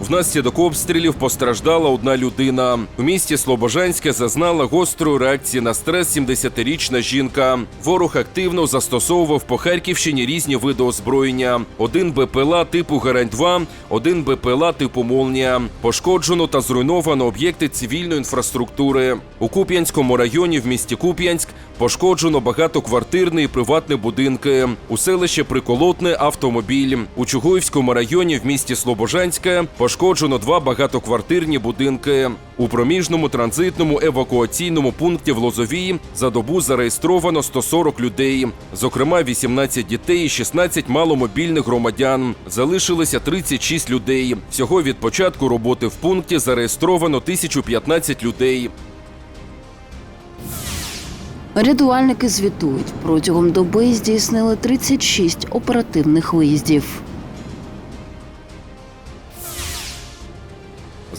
Внаслідок обстрілів постраждала одна людина. У місті Слобожанське зазнала гострої реакції на стрес 70-річна жінка. Ворог активно застосовував по Харківщині різні види озброєння: один БПЛА типу Гарань-2, один БПЛА типу Молнія. Пошкоджено та зруйновано об'єкти цивільної інфраструктури. У Куп'янському районі в місті Куп'янськ пошкоджено багатоквартирні і приватні будинки. У селищі Приколотне автомобіль. У Чугуївському районі в місті Слобожанське пошкоджено два багатоквартирні будинки. У проміжному транзитному евакуаційному пункті в Лозовій за добу зареєстровано 140 людей, зокрема 18 дітей і 16 маломобільних громадян. Залишилося 36 людей. Всього від початку роботи в пункті зареєстровано 1015 людей. Рятувальники звітують, протягом доби здійснили 36 оперативних виїздів.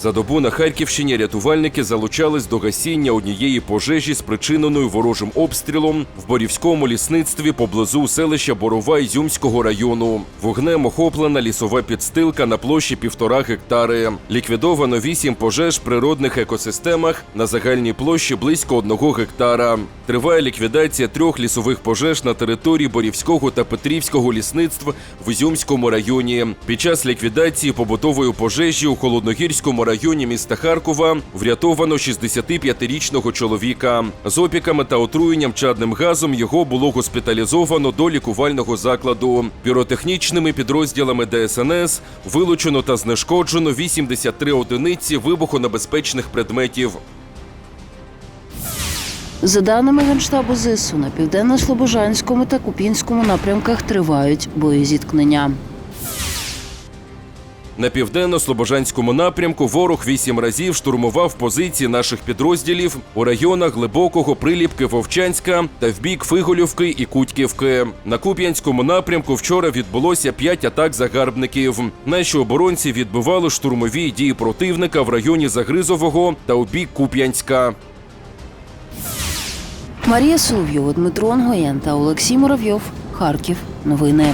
За добу на Харківщині рятувальники залучались до гасіння однієї пожежі, спричиненої ворожим обстрілом в Борівському лісництві поблизу селища Борова Ізюмського району. Вогнем охоплена лісова підстилка на площі півтора гектари. Ліквідовано вісім пожеж в природних екосистемах на загальній площі близько одного гектара. Триває ліквідація трьох лісових пожеж на території Борівського та Петрівського лісництв в Ізюмському районі. Під час ліквідації побутової пожежі у Холодногірському районі міста Харкова врятовано 65-річного чоловіка. З опіками та отруєнням чадним газом його було госпіталізовано до лікувального закладу. Піротехнічними підрозділами ДСНС вилучено та знешкоджено 83 одиниці вибухонебезпечних предметів. За даними Генштабу ЗСУ, на південно-слобожанському та Куп'янському напрямках тривають боєзіткнення. На південно-слобожанському напрямку ворог вісім разів штурмував позиції наших підрозділів у районах глибокого приліпки Вовчанська та в бік Фиголівки і Кутьківки. На Куп'янському напрямку вчора відбулося п'ять атак загарбників. Наші оборонці відбивали штурмові дії противника в районі Загризового та у бік Куп'янська. Марія Соловйова, Дмитро Ангоєн та Олексій Муравйов. Харків. Новини.